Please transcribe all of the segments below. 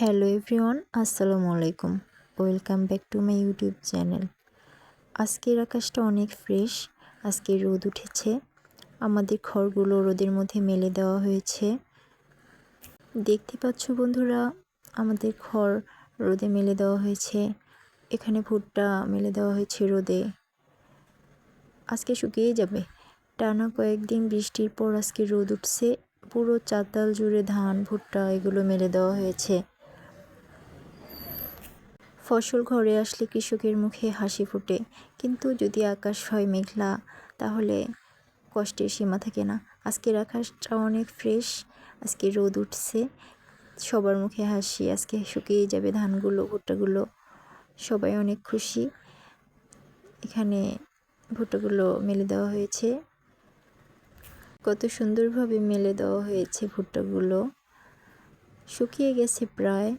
Hello everyone, আসসালামু আলাইকুম। Welcome back to my YouTube channel. আজকের আকাশটা অনেক ফ্রেশ, আজকে রোদ উঠেছে। আমাদের খড়গুলো রোদের মধ্যে মেলে দেওয়া হয়েছে। দেখতে পাচ্ছ বন্ধুরা, আমাদের খড় রোদে মেলে দেওয়া হয়েছে। এখানে ভুট্টা মেলে দেওয়া হয়েছে রোদে। আজকে শুকিয়ে যাবে। টানা কয়েকদিন বৃষ্টির পর আজকে রোদ উঠছে। পুরো চাতাল জুড়ে ধান, ভুট্টা, এগুলো মেলে দেওয়া হয়েছে। ফসল ঘরে আসলে কৃষকের মুখে হাসি ফোটে। কিন্তু যদি আকাশ হয় মেঘলা, তাহলে কষ্টের সীমা থাকে না। আজকের আকাশটা অনেক ফ্রেশ, আজকে রোদ উঠছে, সবার মুখে হাসি, আজকে শুকিয়ে যাবে ধানগুলো, ভুট্টাগুলো, সবাই অনেক খুশি। এখানে ভুট্টাগুলো মেলে দেওয়া হয়েছে। কত সুন্দরভাবে মেলে দেওয়া হয়েছে ভুট্টাগুলো। শুকিয়ে গেছে প্রায়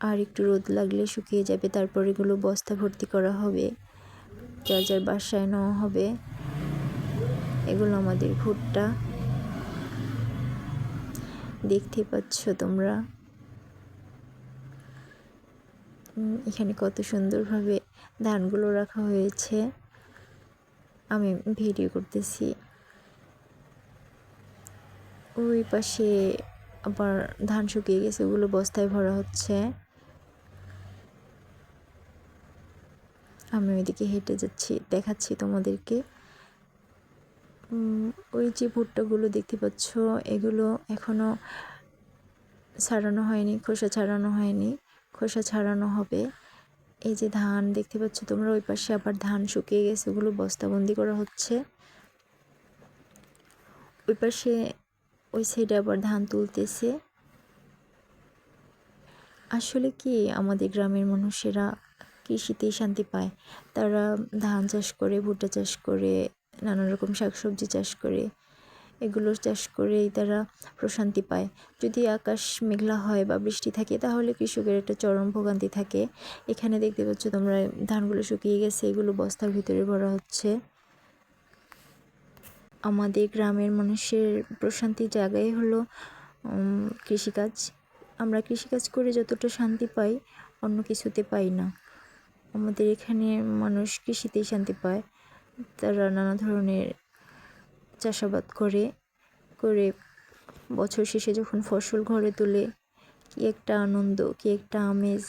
আর একটু রোদ লাগলে শুকিয়ে যাবে, তারপর এগুলো বস্তা ভর্তি করা হবে। যার যার বাসায় নেওয়া হবে। এগুলো আমাদের ভুট্টা। দেখতে পাচ্ছ তোমরা? এখানে কত সুন্দরভাবে ধানগুলো রাখা হয়েছে। আমি ভিডিও করতেছি। ওই পাশে আবার ধান শুকিয়ে গেছে, ওগুলো বস্তায় ভরা হচ্ছে। আমি ওইদিকে হেঁটে যাচ্ছি, দেখাচ্ছি তোমাদেরকে। ওই যে ভুট্টাগুলো দেখতে পাচ্ছ, এগুলো এখনও ছাড়ানো হয়নি, খোসা ছাড়ানো হয়নি, খোসা ছাড়ানো হবে। এই যে ধান দেখতে পাচ্ছ তোমরা, ওই পাশে আবার ধান শুকিয়ে গেছে, ওগুলো বস্তাবন্দি করা হচ্ছে। ওই পাশে ওই সাইডে আবার ধান তুলতেছে। আসলে কি আমাদের গ্রামের মানুষেরা কৃষিতেই শান্তি পায়। তারা ধান চাষ করে, ভুট্টা চাষ করে নানান রকম শাকসবজি চাষ করে, এগুলো চাষ করেই তারা প্রশান্তি পায়। যদি আকাশ মেঘলা হয় বা বৃষ্টি থাকে, তাহলে কৃষকের একটা চরম ভোগান্তি থাকে। এখানে দেখতে পাচ্ছ তোমরা ধানগুলো শুকিয়ে গেছে, এগুলো বস্তার ভিতরে ভরা হচ্ছে। আমাদের গ্রামের মানুষের প্রশান্তির জায়গায় হলো কৃষিকাজ। আমরা কৃষিকাজ করে যতটা শান্তি পাই, অন্য কিছুতে পাই না। আমাদের এখানে মানুষ কৃষিতেই শান্তি পায়। তারা নানা ধরনের চাষাবাদ করে করে বছর শেষে যখন ফসল ঘরে তোলে, কি একটা আনন্দ, কি একটা আমেজ,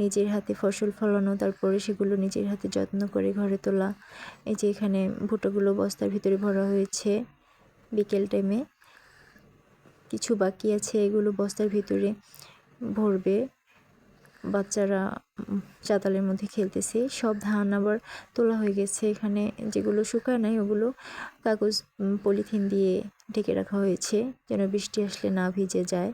নিজের হাতে ফসল ফলানো, তারপরে সেগুলো নিজের হাতে যত্ন করে ঘরে তোলা। এই যে এখানে ভুট্টাগুলো বস্তার ভিতরে ভরা হয়েছে বিকেল টাইমে। কিছু বাকি আছে, এগুলো বস্তার ভিতরে ভরবে। বাচ্চারা চাতালের মধ্যে খেলতেছে। সব ধান আবার তোলা হয়ে গেছে। এখানে যেগুলো শুকায় নাই, ওগুলো কাগজ পলিথিন দিয়ে ঢেকে রাখা হয়েছে। যেন বৃষ্টি আসলে না ভিজে যায়।